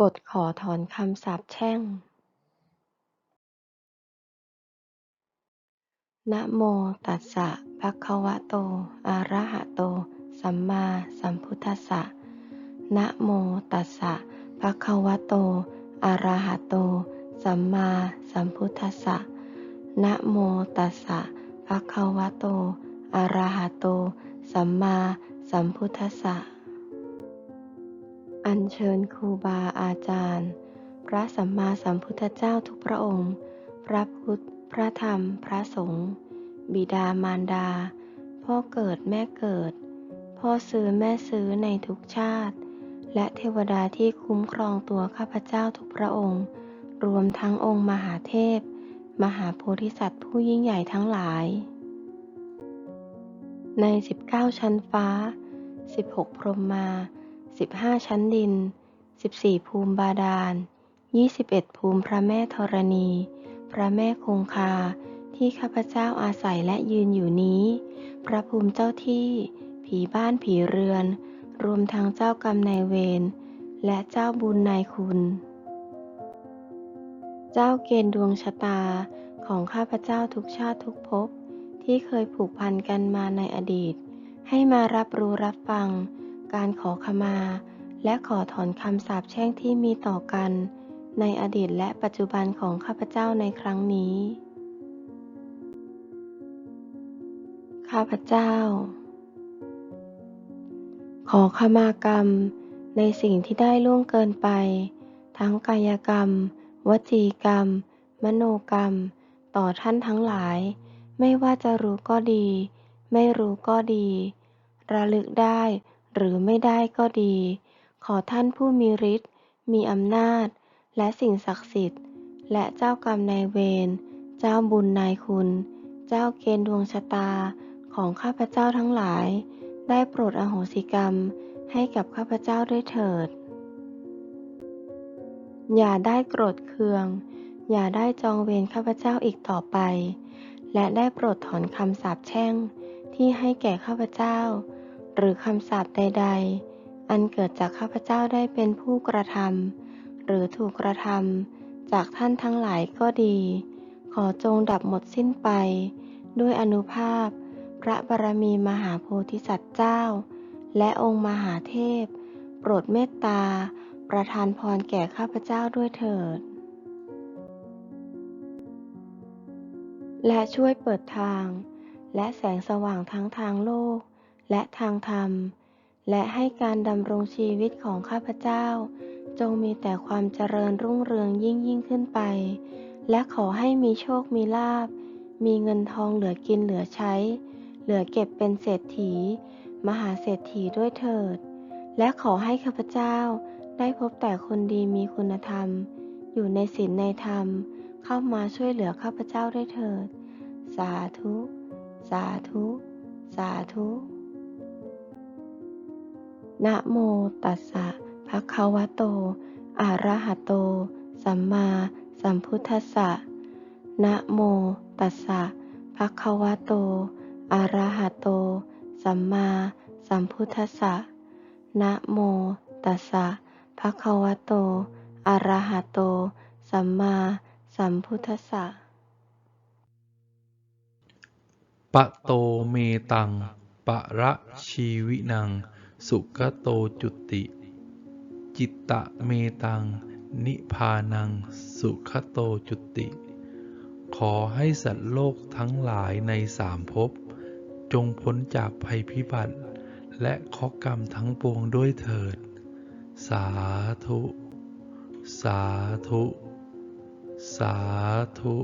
บทขอถอนคำสาปแช่ง นะโมตัสสะภะคะวะโต อะระหะโต สัมมาสัมพุทธัสสะ นะโมตัสสะภะคะวะโต อะระหะโต สัมมาสัมพุทธัสสะ นะโมตัสสะภะคะวะโต อะระหะโต สัมมาสัมพุทธัสสะ อัญเชิญครูบาอาจารย์ พระสัมมาสัมพุทธเจ้าทุกพระองค์ พระพุทธ พระธรรม พระสงฆ์ บิดามารดา พ่อเกิดแม่เกิด พ่อซื้อแม่ซื้อในทุกชาติ และเทวดาที่คุ้มครองตัวข้าพเจ้าทุกพระองค์ รวมทั้งองค์มหาเทพ มหาโพธิสัตว์ผู้ยิ่งใหญ่ทั้งหลาย ใน 19 ชั้นฟ้า 16 พรหมมา 15 ชั้นดิน 14 ภูมิบาดาล 21 ภูมิพระแม่ธรณี พระแม่คงคา ที่ข้าพเจ้าอาศัยและยืนอยู่นี้ พระภูมิเจ้าที่ ผีบ้านผีเรือน รวมทั้งเจ้ากรรมนายเวร และเจ้าบุญนายคุณ เจ้าเกณฑ์ดวงชะตาของข้าพเจ้าทุกชาติทุกภพที่เคยผูกพันกันมาในอดีต ให้มารับรู้รับฟัง การขอขมา และขอถอนคำสาปแช่งที่มีต่อกัน ในอดีตและปัจจุบันของข้าพเจ้าในครั้งนี้ ข้าพเจ้า ขอขมากรรม ในสิ่งที่ได้ล่วงเกินไป ทั้งกายกรรม วจีกรรม มโนกรรม ต่อท่านทั้งหลาย ไม่ว่าจะรู้ก็ดี ไม่รู้ก็ดี ระลึกได้ หรือไม่ได้ก็ดี ขอท่านผู้มีฤทธิ์มีอำนาจ และสิ่งศักดิ์สิทธิ์ และเจ้ากรรมนายเวร เจ้าบุญนายคุณ เจ้าเกณฑ์ดวงชะตาของข้าพเจ้าทั้งหลาย ได้โปรดอโหสิกรรมให้กับข้าพเจ้าด้วยเถิด อย่าได้โกรธเคือง อย่าได้จองเวรข้าพเจ้าอีกต่อไป และได้โปรดถอนคำสาปแช่งที่ให้แก่ข้าพเจ้า หรือคำสาปใด ๆ อันเกิดจากข้าพเจ้าได้เป็นผู้กระทำหรือถูกกระทำจากท่านทั้งหลายก็ดี ขอจงดับหมดสิ้นไป ด้วยอนุภาพ พระบารมีมหาโพธิสัตว์เจ้า และองค์มหาเทพ โปรดเมตตา ประทานพรแก่ข้าพเจ้าด้วยเถิด และช่วยเปิดทาง และแสงสว่างทั้งทางโลก และทางธรรม และให้การดำรงชีวิตของข้าพเจ้า จงมีแต่ความเจริญรุ่งเรืองยิ่งยิ่งขึ้นไป และขอให้มีโชคมีลาภมีเงินทองเหลือกินเหลือใช้ เหลือเก็บเป็นเศรษฐี มหาเศรษฐีด้วยเถิด และขอให้ข้าพเจ้าได้พบแต่คนดีมีคุณธรรม อยู่ในศีลในธรรม เข้ามาช่วยเหลือข้าพเจ้าด้วยเถิด สาธุ สาธุ สาธุ นะโมตัสสะภะคะวะโต อะระหะโต สัมมาสัมพุทธัสสะ นะโมตัสสะภะคะวะโต อะระหะโต สัมมาสัมพุทธัสสะ นะโมตัสสะภะคะวะโต อะระหะโต สัมมาสัมพุทธัสสะปะโตเมตัง ปะระชีวินัง สุขโตจุติ จิตตะเมตัง นิพพานัง สุขโตจุติ ขอให้สัตว์โลกทั้งหลายในสามภพจงพ้นจากภัยพิบัติ และข้อกรรมทั้งปวงด้วยเถิด สาธุ สาธุ สาธุ